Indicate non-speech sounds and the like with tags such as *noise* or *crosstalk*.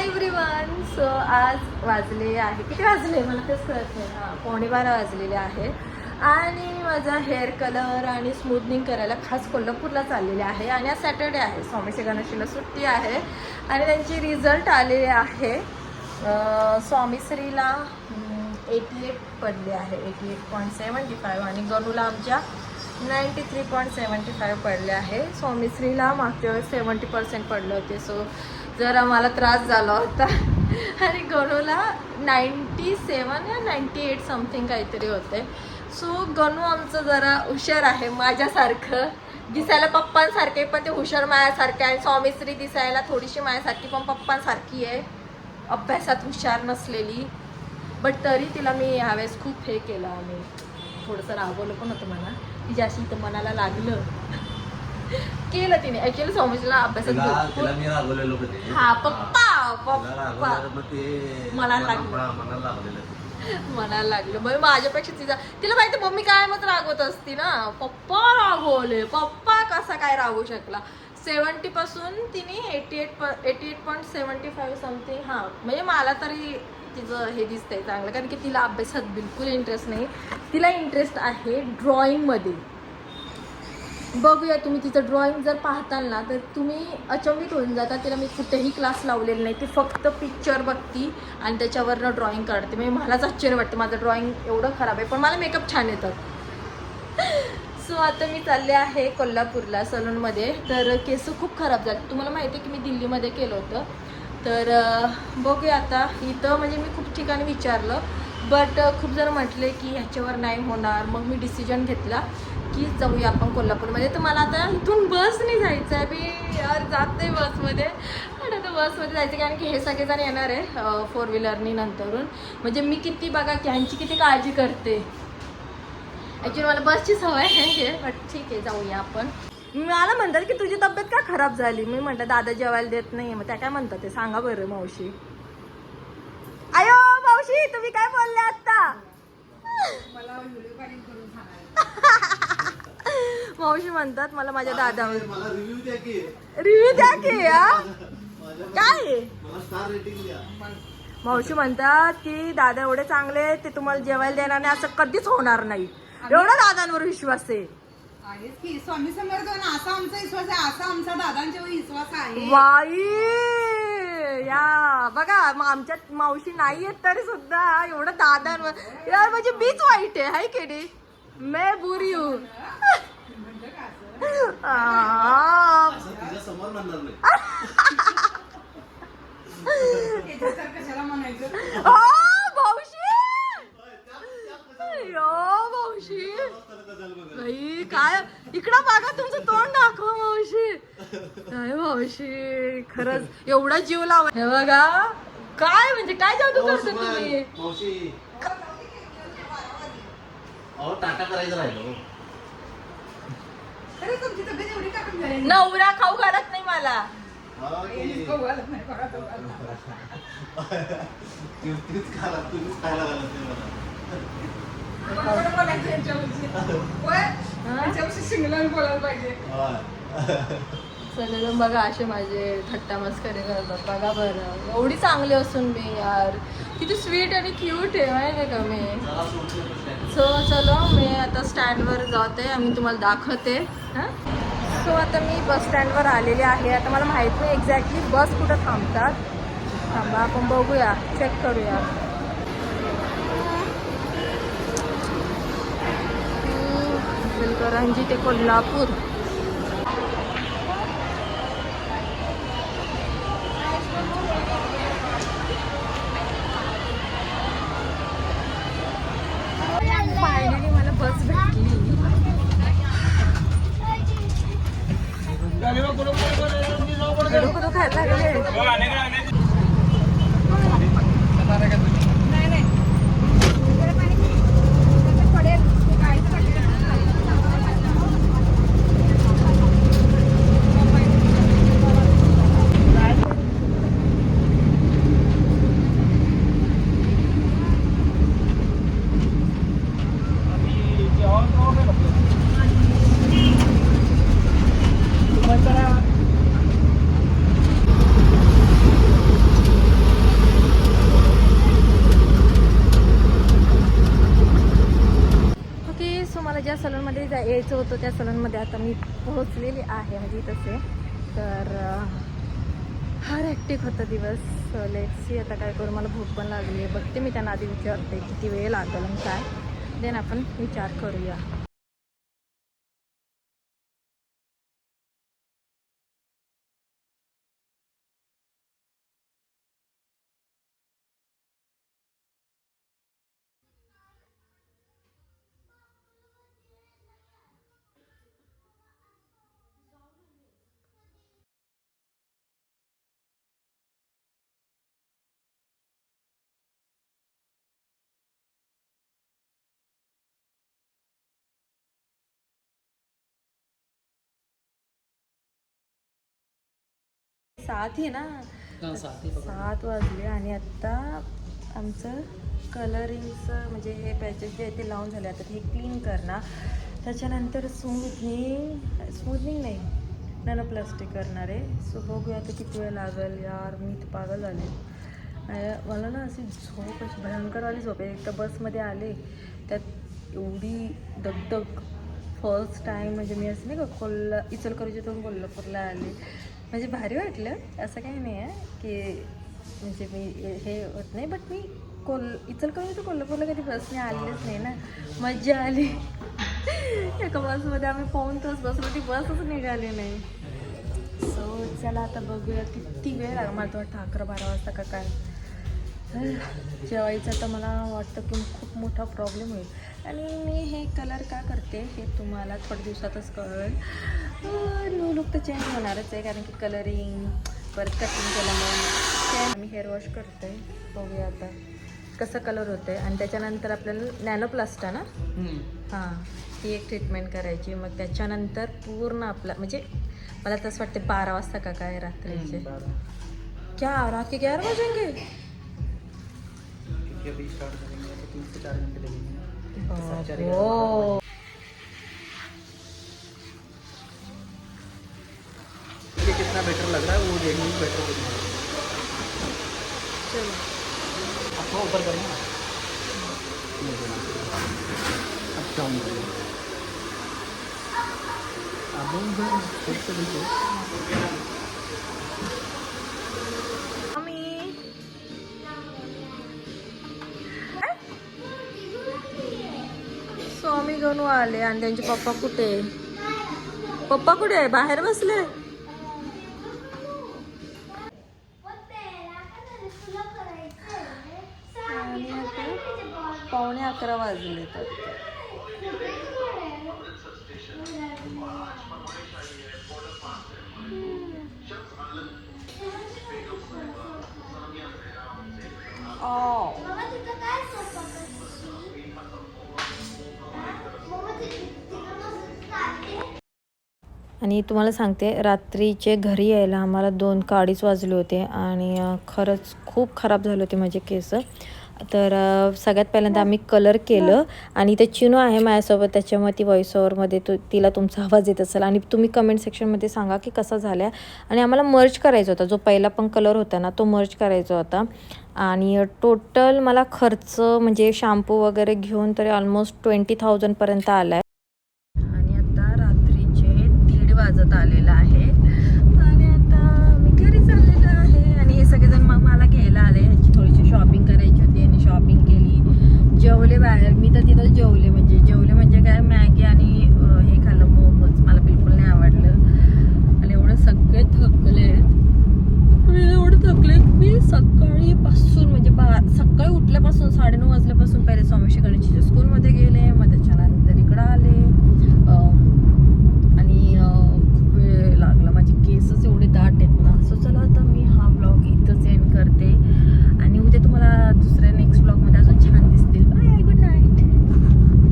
Hi everyone so आज वाजले आहे. किती वाजले? मला तेच कळत नाही. हां पावणे बारा वाजलेले आहे. आणि माझा हेअर कलर आणि स्मूथनिंग करायला खास कोल्हापूरला चाललेले आहे. आणि आज सॅटर्डे आहे. स्वामीची गणेशीला सुट्टी आहे. आणि त्यांची रिझल्ट आलेले आहे. स्वामीश्रीला एटी एट पडले आहे. Eighty eight point seventy five आणि गणूला आमच्या ninety three point seventy five पडले आहे. स्वामीश्रीला मागच्या वेळेस सेवन्टी पर्सेंट पडले होते. सो जरा मला त्रास झाला होता. आणि गणूला नाईंटी सेवन या नाईंटी एट समथिंग काहीतरी होते. सो गणू आमचं जरा हुशार आहे माझ्यासारखं. दिसायला पप्पांसारखे पण ते हुशार मायासारखे आहे. स्वामीश्री दिसायला थोडीशी मायासारखी पण पप्पांसारखी आहे. अभ्यासात हुशार नसलेली. बट तरी तिला मी ह्यावेळेस खूप हे केलं. आणि थोडंसं रागवलं पण होतं मला. तिच्या अशी इथं मनाला लागलं. केलं तिने. अभ्यासात तिला तिला मी रागवलेलो कधी हा पप्पा तिला पप्पा रागवलेलं मग ते मनाला लागलं. मना- मनाला लागलेलं. लागलं. मग माझ्यापेक्षा तिचा तिला माहिती मम्मी काय मग रागवत असती ना. पप्पा रागवले. पप्पा कसा काय रागवू शकला? सेवन्टी पासून तिने eighty eight eighty eight point seventy five something हां म्हणजे मला तरी तिचं हे दिसतंय चांगलं. कारण की तिला अभ्यासात बिलकुल इंटरेस्ट नाही. तिला इंटरेस्ट आहे ड्रॉइंगमध्ये बघूया तुम्ही तिचं ड्रॉइंग जर पाहताल ना तर तुम्ही अचंबित होऊन जाता. तिला मी कुठेही क्लास लावलेला नाही. ती फक्त पिक्चर बघती आणि त्याच्यावरनं ड्रॉइंग काढते. म्हणजे मलाच आश्चर्य वाटतं. माझं ड्रॉइंग एवढं खराब आहे पण मला मेकअप छान येतात सो *laughs* आता मी चालले आहे कोल्हापूरला सलूनमध्ये. तर केस खूप खराब झाले. तुम्हाला माहिती आहे की मी दिल्लीमध्ये केलं होतं. तर बघूया आता. इथं म्हणजे मी खूप ठिकाणी विचारलं. बट खूप जण म्हटले की ह्याच्यावर नाही होणार. मग मी डिसिजन घेतला. की जाऊया आपण कोल्हापूरमध्ये. तर मला आता इथून बसने जायचं आहे मी यार जाते बसमध्ये. आणि आता बसमध्ये जायचं कारण की हे सगळेजण येणार आहे फोर व्हीलरनी नंतरून. म्हणजे मी किती बघा की ह्यांची किती काळजी करते. ॲक्च्युली मला बसची सवय आहे बट ठीक आहे जाऊया आपण. मला म्हणतात की तुझी तब्येत का खराब झाली? मी म्हटलं दादा जेवायला देत नाही मग त्या काय म्हणतात ते? सांगा बरं मावशी. अयो मावशी तुम्ही काय बोलले आता? *laughs* मावशी म्हणतात मला माझ्या दादावर. मला रिव्ह्यू द्या की. रिव्ह्यू द्या की हा? माझ्या- *laughs* काय मावशी म्हणतात की दादा एवढे चांगले आहेत, ते तुम्हाला जेवायला देणार नाही असं कधीच होणार नाही. एवढा दादांवर विश्वास आहे. आहेच की स्वामी समर्थ ना असा आमचा विश्वास आहे असा आमचा दादांच्यावर विश्वास आहे. वाई! या बघा मग आमच्या मावशी नाही आहेत तरी सुद्धा एवढं दादांवर यार म्हणजे मीच वाईट आहे हाय केडी मैं बुरी हूँ। काय? इकडं बघा तुमचं तोंड दाखवा मावशी. काय मावशी खरंच एवढा जीव लावा. हे बघा काय म्हणजे काय जादू करतो तुम्ही? मावशी अहो टाटा करायचं राहिलो. खरं तुमची तब्येत एवढी टाकून झाली नवरा खाऊ घालत नाही मला. हा की- खाऊ घालत नाही बघा तो घालत. तुम्हीच खाला तुम्हीच खायला घालत नाही मला. कोणाला बोलायचं यांच्याविषयी? होय? यांच्याविषयी सिंगलाने बोलायला पाहिजे. होय. सगळेजण बघा असे माझे थट्टा मस्करी करतात. बघा बरं. एवढी चांगली असून मी यार. किती स्वीट आणि क्यूट आहे माहिती आहे का मी? सोडून सो चलो मी आता स्टँडवर जाते आम्ही तुम्हाला दाखवते. हां? सो आता मी बस स्टँडवर आलेले आहे. आता मला माहीत नाही एक्झॅक्टली बस कुठं थांबतात. थांबा आपण बघूया. चेक करूया. इचलकरंजी ते कोल्हापूर. ज्या सलूनमध्ये जर यायचं होतं त्या सलूनमध्ये आता मी पोहोचलेली आहे म्हणजे तसे. तर फार ॲक्टिक होता दिवस. लेटसी आता काय करू. मला भूक पण लागली आहे बघते मी त्यांना आधी विचारते किती वेळ लागेल आणि काय. देन आपण विचार करूया. सात आहे ना? सात वाजले आणि आत्ता आमचं कलरिंगचं म्हणजे हे पॅचेस जे आहे ते लावून झाले. आता ते क्लीन करणार. त्याच्यानंतर स्मूथनिंग स्मूथनिंग नाही नॅनो प्लास्टिक करणार आहे. सो बघूया आता किती वेळ लागेल यार. मी तर पागल झाले. मला ना अशी झोप अशी भयंकरवाली झोप आहे. एक तर बसमध्ये आले. त्यात एवढी दगदग फर्स्ट टाईम म्हणजे मी असं नाही का कोल्हा इचलकरंजीतून कोल्हापूरला आले. म्हणजे भारी वाटलं. असं काही नाही आहे की म्हणजे मी हे होत नाही बट मी कोल इचलकरंजी तर कोल्हापूरला कधी बसने आलेलीच नाही ना. मज्जा आली. एका बसमध्ये आम्ही पाऊन तास बसलो ती बसच निघाली नाही. सो चला आता बघूया किती वेळ लागला. मला वाटतं अकरा बारा वाजता का काय. जेवायचं तर मला वाटतं की खूप मोठा प्रॉब्लेम होईल. आणि मी हे कलर का करते हे तुम्हाला थोड्या दिवसातच कळेल. न्यू लुक तर चेंज होणारच आहे कारण की कलरिंग परत कटिंग केल्यामुळे. मी हेअर वॉश करते बघूया आता कसं कलर होतं आहे आणि त्याच्यानंतर आपल्याला नॅनोप्लास्टा ना? हां ही एक ट्रीटमेंट करायची. मग त्याच्यानंतर पूर्ण आपला म्हणजे मला तसं वाटते बारा वाजता का काय रात्रीचे. क्या रात के ग्यारह बजेंगे क्योंकि कितना बेटर लग रहा है वो देखने में बेटर लग रहा है चलो. आपको ऊपर करेंगे ना. नहीं देना अब डाउन करेंगे अब डाउन फिर से देखिए आम्ही स्वामी गणू आले आणि त्यांचे पप्पा कुठे? पप्पा कुठे आहे? बाहेर बसले? अकरा वाजले तर आणि तुम्हाला सांगते रात्रीचे घरी यायला आम्हाला दोन का अडीच वाजले होते आणि खरंच खूप खराब झाले होते माझे केस. तर सगळ्यात पहिल्यांदा आम्ही कलर केलं आणि ते चिनो आहे माझ्यासोबत त्याच्यामुळे ती व्हॉइस ओव्हरमध्ये तू तिला तुमचा आवाज येत असेल. आणि तुम्ही कमेंट सेक्शनमध्ये सांगा की कसा झाला आणि आम्हाला मर्ज करायचा होता. जो पहिला पण कलर होता ना तो मर्ज करायचा होता. आणि टोटल मला खर्च म्हणजे शॅम्पू वगैरे घेऊन तरी ऑलमोस्ट ट्वेंटी थाउजंडपर्यंत आला आहे आणि आता रात्रीचे दीड वाजत आलेलं आहे आणि आता मी घरी चाललेलो आहे आणि हे सगळेजण मग मला घ्यायला आले ह्याची थोडीशी शॉपिंग करायची होती आणि शॉपिंग केली जेवले बाहेर मी तर तिथं जेवले म्हणजे जेवले म्हणजे काय मॅगी आणि हे खाल्लं मोमोज. मला बिलकुल नाही आवडलं. आणि एवढं सगळे थकले. एवढं थकले मी सकाळीपासून म्हणजे बा सकाळी उठल्यापासून साडेनऊ वाजल्यापासून पहिले स्वामी गणेशच्या स्कूल